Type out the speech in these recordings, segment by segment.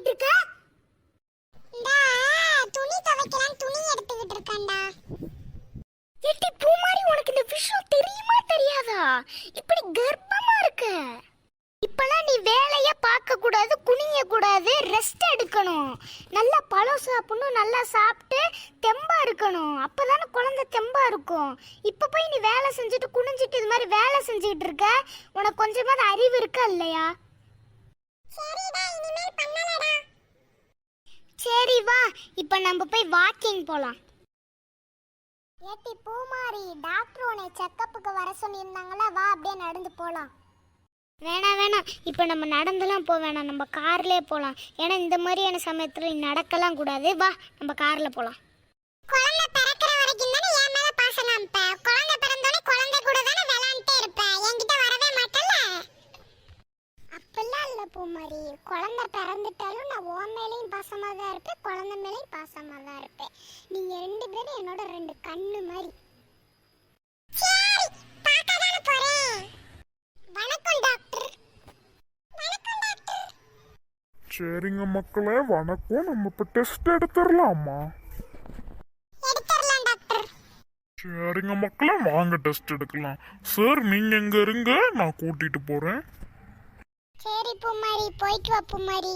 பண்ணிட்டு இருக்க? துணி துவைக்கலாம் துணி எடுத்துக்கிட்டு இருக்கேன்டா. எட்டி பூமாரி உனக்கு இந்த விஷயம் தெரியுமா தெரியாதா? இப்படி கர்ப்பமா இருக்க. இப்பெல்லாம் நீ வேலைய பார்க்க கூடாது குனிய கூடாது ரெஸ்ட் எடுக்கணும். நல்லா பழம் சாப்பிடணும் நல்லா சாப்பிட்டு தெம்பா இருக்கணும். அப்பதானே குழந்தை தெம்பா இருக்கும். இப்ப போய் நீ வேலை செஞ்சுட்டு குனிஞ்சிட்டு இது மாதிரி வேலை செஞ்சுட்டு இருக்க? உனக்கு கொஞ்சமாவது அறிவு இருக்கா இல்லையா? சரி வா இப்ப நம்ம போய் வாக்கிங் போலாம். ஏட்டி பூமாரி டாக்டர் உன்னை செக்கப்புக்கு வர சொல்லியிருந்தாங்களா? வா அப்படியே நடந்து போலாம். வேணாம் வேணாம். இப்போ நம்ம நடந்துலாம் போக வேணாம். நம்ம கார்லேயே போகலாம் ஏன்னா இந்த மாதிரியான சமயத்தில் நீ நடக்கலாம் கூடாது. வா நம்ம காரில் போகலாம் குழந்தை பிறக்கிற வரைக்கும் தானே என் மேலே பாசனம் காமிப்ப? குழந்தை பிறந்தோடனே குழந்தை கூட தானே விளாண்டுட்டே இருப்பேன் என்கிட்ட வரவே மாட்டல அப்பெல்லாம் இல்லை பூமாரி. குழந்தை பிறந்துட்டாலும் நான் உன் மேலேயும் பாசமாக தான் இருப்பேன் குழந்தை மேலேயும் பாசமாக தான் இருப்பேன். நீங்கள் ரெண்டு பேரும் என்னோட ரெண்டு கண்ணு மாதிரி. சரிங்க மக்களே வணக்கம். நம்ம இப்போ டெஸ்ட் எடுத்துடலாமா சரிங்க மக்களே வாங்க டெஸ்ட் எடுக்கலாம். சார் நீங்க எங்க இருங்க நான் கூட்டிட்டு போறேன். சரி பூமாரி போயிட்டு வா பூமாரி.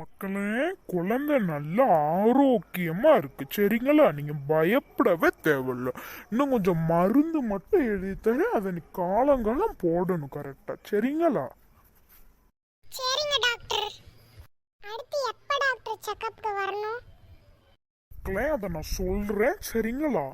மக்களே குழந்தை நல்லா ஆரோக்கியமா இருக்கு. சரிங்களா? நீங்க பயப்படவே தேவையில்ல. இன்னும் கொஞ்சம் மருந்து மட்டும் எழுதி தரேன் அதை நீ காலங்காலம் போடணும் கரெக்டா சரிங்களா? சரிங்க டாக்டர் அடுத்து எப்ப டாக்டர் செக்கப்க்கு வரணும்? மக்களே அதை நான் சொல்றேன். சரிங்களா?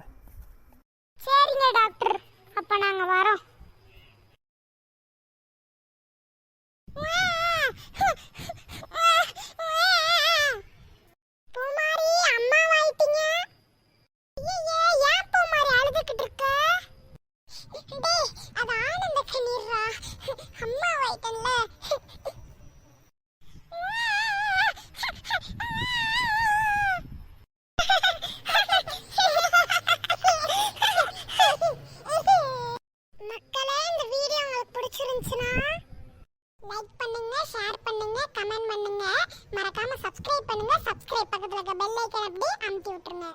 சப்ஸ்கிரைப் பண்ணுங்க சப்ஸ்கிரைப் பக்கத்துல இருக்க பெல் ஐக்கன் அப்படியே அமுத்தி விட்டுருங்க.